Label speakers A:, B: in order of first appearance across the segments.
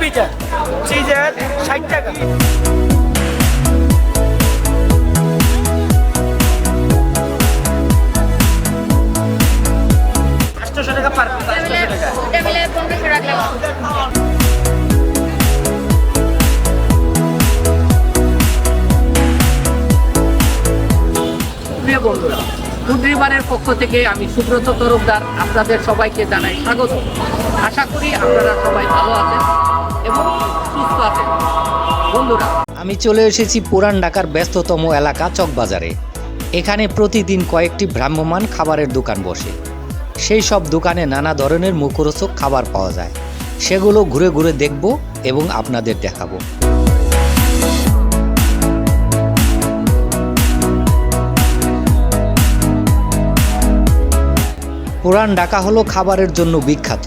A: Pizza চিজের ষাট টাকা। পার
B: প্রিয় বন্ধুরা পক্ষ থেকে আমি সুব্রত তরফদার আপনাদের সবাইকে জানাই স্বাগত। আশা করি আপনারা সবাই ভালো আছেন। এবং সুস্থ আছেন বন্ধুরা,
C: আমি চলে এসেছি পুরান ঢাকার ব্যস্ততম এলাকা চকবাজারে। এখানে প্রতিদিন কয়েকটি ভ্রাম্যমান খাবারের দোকান বসে। সেই সব দোকানে নানা ধরনের মুখরোচক খাবার পাওয়া যায়। সেগুলো ঘুরে ঘুরে দেখব এবং আপনাদের দেখাবো। পুরান ঢাকা হলো খাবারের জন্য বিখ্যাত।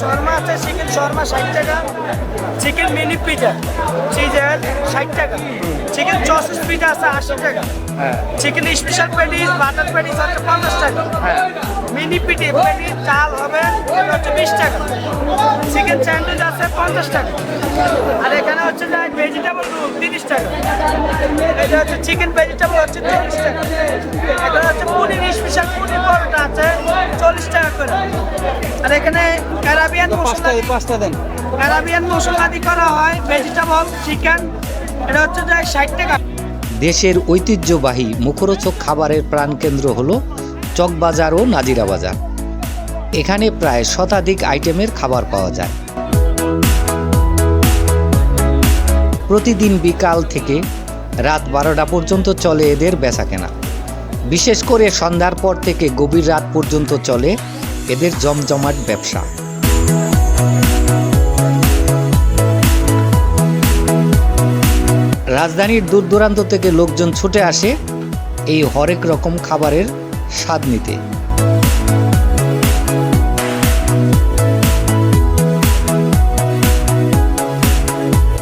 A: শর্মা আছে চিকেন শর্মা ষাট টাকা। চিকেন মিনি পিজা চিজেন ষাট টাকা। চিকেন চসেস পিজা আছে আশি টাকা। Chicken special patties butter patties আছে পঞ্চাশ টাকা। মিনি পিটি প্যাটিস চাল হবে এটা হচ্ছে বিশ টাকা। চিকেন স্যান্ডউইচ আছে পঞ্চাশ টাকা। আর এখানে হচ্ছে যে ভেজিটেবল রোল তিরিশ টাকা। এটা হচ্ছে চিকেন ভেজিটেবল হচ্ছে চল্লিশ টাকা। এটা হচ্ছে পনির স্পেশাল পনির পরোটা আছে চল্লিশ টাকা করে। আর এখানে ক্যারাবিয়ান মশলা
D: পাঁচটা দেন।
A: ক্যারাবিয়ান মশলাদি করা হয় ভেজিটেবল চিকেন এটা হচ্ছে যে ষাট টাকা।
C: দেশের ঐতিহ্যবাহী মুখরোচক খাবারের প্রাণকেন্দ্র হল চকবাজার ও নাজিরা বাজার এখানে প্রায় শতাধিক আইটেমের খাবার পাওয়া যায়। প্রতিদিন বিকাল থেকে রাত বারোটা পর্যন্ত চলে এদের বেচাকেনা। বিশেষ করে সন্ধ্যার পর থেকে গভীর রাত পর্যন্ত চলে এদের জমজমাট ব্যবসা। রাজধানীর দূর দূরান্ত থেকে লোকজন ছুটে আসে এই হরেক রকম খাবারের স্বাদ নিতে।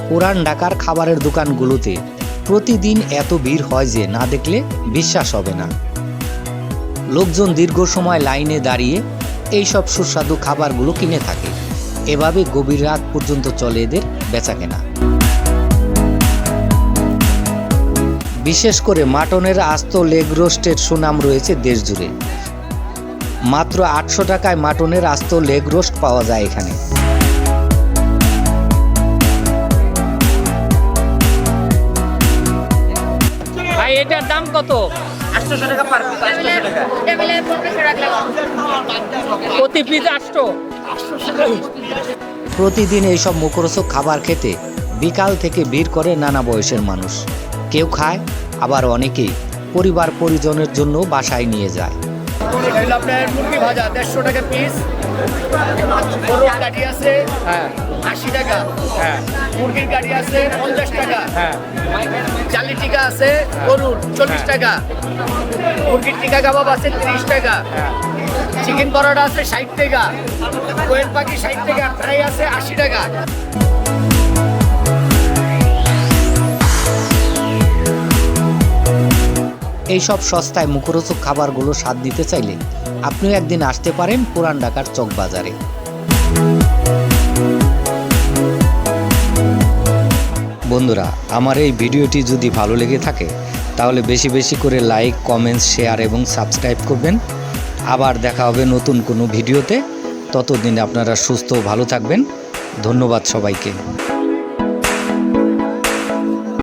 C: পুরান ঢাকার খাবারের দোকানগুলোতে প্রতিদিন এত ভিড় হয় যে না দেখলে বিশ্বাস হবে না। লোকজন দীর্ঘ সময় লাইনে দাঁড়িয়ে এই সব সুস্বাদু খাবারগুলো কিনে থাকে। এভাবে গভীর রাত পর্যন্ত চলে এদের বেচাকেনা। বিশেষ করে মাটনের আস্ত লেগ রোস্টের সুনাম রয়েছে দেশ জুড়ে মাত্র আটশো টাকায় মাটনের আস্ত লেগ রোস্ট পাওয়া যায় এখানে।
B: ভাই এটার দাম কত? প্রতি পিস আটশো?
C: প্রতিদিন এইসব মুখরোচক খাবার খেতে বিকাল থেকে ভিড় করে নানা বয়সের মানুষ। কেউ খায় আবার অনেকেই পরিবার পরিজনের জন্য বাসায় নিয়ে যায়।
E: আপনার মুরগি ভাজা দেড়শো টাকা পিস গরুর কাঠি আছে
B: হ্যাঁ।
E: আশি টাকা।
B: হ্যাঁ।
E: মুরগির কাঠি আছে পঞ্চাশ টাকা।
B: হ্যাঁ।
E: চালি টিকা আছে গরুর চল্লিশ টাকা। মুরগির টিকা কাবাব আছে তিরিশ টাকা। চিকেন পরোটা আছে ষাট টাকা। কোয়েল পাখি ষাট টাকা ফ্রাই আছে আশি টাকা।
C: এইসব সস্তায় মুখরোচক খাবারগুলো স্বাদ নিতে চাইলে আপনিও একদিন আসতে পারেন পুরান ঢাকার চক বাজারে বন্ধুরা, আমার এই ভিডিওটি যদি ভালো লেগে থাকে, তাহলে বেশি বেশি করে লাইক কমেন্টস শেয়ার এবং সাবস্ক্রাইব করবেন। আবার দেখা হবে নতুন কোনো ভিডিওতে। ততদিন আপনারা সুস্থ ভালো থাকবেন। ধন্যবাদ সবাইকে।